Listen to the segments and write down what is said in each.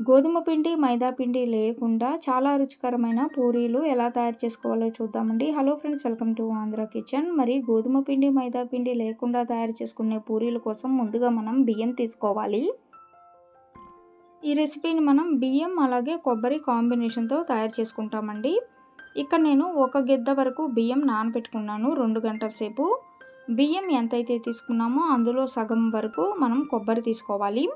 గోధుమ పిండి మైదా పిండి లేకుండా చాలా రుచికరమైన పూరీలు ఎలా తయారు చేసుకోవాలో చూద్దామండి. Hello friends welcome to Andhra kitchen. మరి గోధుమ పిండి మైదా పిండి లేకుండా తయారు చేసుకునే పూరీల కోసం ముందుగా మనం బియ్యం తీసుకోవాలి. ఈ రెసిపీని మనం బియ్యం అలాగే కొబ్బరి కాంబినేషన్తో తయారు చేసుకుంటామండి. ఇక్కడ నేను ఒక గిద్ద వరకు బియ్యం నానబెట్టుకున్నాను రెండు గంటల సేపు. బియ్యం ఎంతైతే తీసుకున్నామో అందులో సగం వరకు మనం కొబ్బరి తీసుకోవాలి.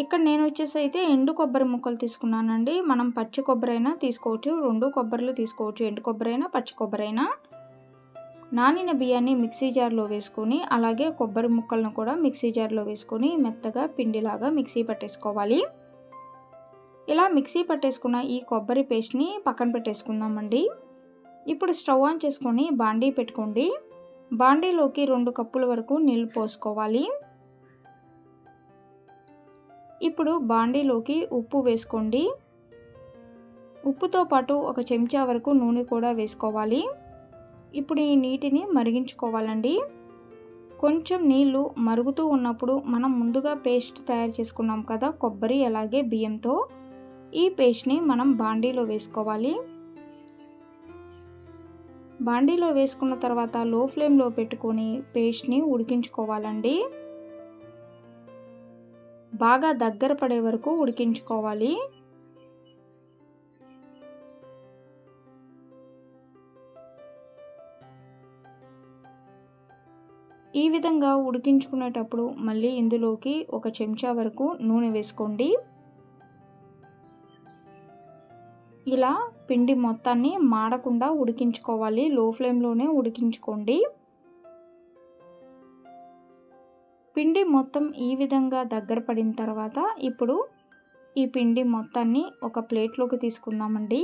ఇక్కడ నేను వచ్చేసి అయితే ఎండు కొబ్బరి ముక్కలు తీసుకున్నానండి. మనం పచ్చి కొబ్బరి అయినా తీసుకోవచ్చు రెండు కొబ్బరిలు తీసుకోవచ్చు ఎండు కొబ్బరి అయినా పచ్చి కొబ్బరి అయినా నానిన బియ్యాన్ని మిక్సీ జార్లో వేసుకొని అలాగే కొబ్బరి ముక్కలను కూడా మిక్సీ జార్లో వేసుకొని మెత్తగా పిండిలాగా మిక్సీ పట్టేసుకోవాలి. ఇలా మిక్సీ పట్టేసుకున్న ఈ కొబ్బరి పేస్ట్ని పక్కన పెట్టేసుకుందామండి. ఇప్పుడు స్టవ్ ఆన్ చేసుకొని బాండీ పెట్టుకోండి. బాండీలోకి రెండు కప్పుల వరకు నీళ్ళు పోసుకోవాలి. ఇప్పుడు బాండీలోకి ఉప్పు వేసుకోండి. ఉప్పుతో పాటు ఒక చెంచా వరకు నూనె కూడా వేసుకోవాలి. ఇప్పుడు ఈ నీటిని మరిగించుకోవాలండి. కొంచెం నీళ్ళు మరుగుతూ ఉన్నప్పుడు మనం ముందుగా పేస్ట్ తయారు చేసుకున్నాం కదా కొబ్బరి అలాగే బియ్యంతో. ఈ పేస్ట్ని మనం బాండీలో వేసుకోవాలి. బాండీలో వేసుకున్న తర్వాత లో ఫ్లేమ్లో పెట్టుకొని పేస్ట్ని ఉడికించుకోవాలండి. బాగా దగ్గర పడే వరకు ఉడికించుకోవాలి. ఈ విధంగా ఉడికించుకునేటప్పుడు మళ్ళీ ఇందులోకి ఒక చెంచా వరకు నూనె వేసుకోండి. ఇలా పిండి మొత్తాన్ని మాడకుండా ఉడికించుకోవాలి. లో ఫ్లేమ్లోనే ఉడికించుకోండి. పిండి మొత్తం ఈ విధంగా దగ్గర పడిన తర్వాత ఇప్పుడు ఈ పిండి మొత్తాన్ని ఒక ప్లేట్లోకి తీసుకుందామండి.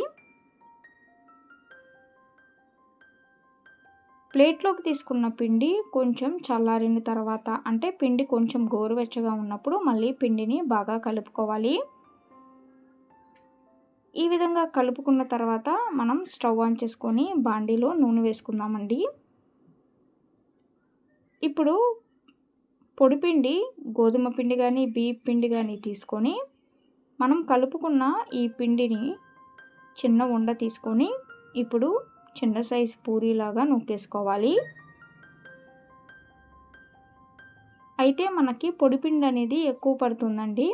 ప్లేట్లోకి తీసుకున్న పిండి కొంచెం చల్లారిన తర్వాత అంటే పిండి కొంచెం గోరువెచ్చగా ఉన్నప్పుడు మళ్ళీ పిండిని బాగా కలుపుకోవాలి. ఈ విధంగా కలుపుకున్న తర్వాత మనం స్టవ్ ఆన్ చేసుకొని బాండీలో నూనె వేసుకుందామండి. ఇప్పుడు పొడిపిండి గోధుమ పిండి కానీ బియ్య పిండి కానీ తీసుకొని మనం కలుపుకున్న ఈ పిండిని చిన్న ఉండ తీసుకొని ఇప్పుడు చిన్న సైజు పూరీలాగా నొక్కేసుకోవాలి అయితే మనకి పొడిపిండి అనేది ఎక్కువ పడుతుందండి.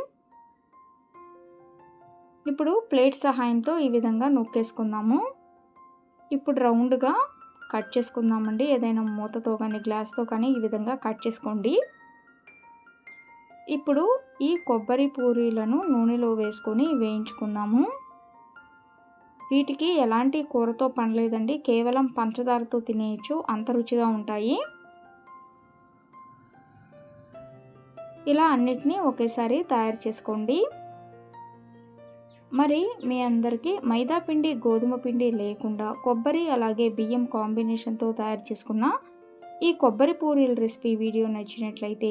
ఇప్పుడు ప్లేట్ సహాయంతో ఈ విధంగా నొక్కేసుకుందాము ఇప్పుడు రౌండ్గా కట్ చేసుకుందామండి. ఏదైనా మూతతో కానీ గ్లాస్తో కానీ ఈ విధంగా కట్ చేసుకోండి. ఇప్పుడు ఈ కొబ్బరి పూరీలను నూనెలో వేసుకొని వేయించుకుందాము. వీటికి ఎలాంటి కూరతో పనిలేదండి కేవలం పంచదారతో తినేయచ్చు. అంత రుచిగా ఉంటాయి. ఇలా అన్నిటినీ ఒకేసారి తయారు చేసుకోండి. మరి మీ అందరికీ మైదా పిండి గోధుమ పిండి లేకుండా కొబ్బరి అలాగే బియ్యం కాంబినేషన్తో తయారు చేసుకున్న ఈ కొబ్బరి పూరీల రెసిపీ వీడియో నచ్చినట్లయితే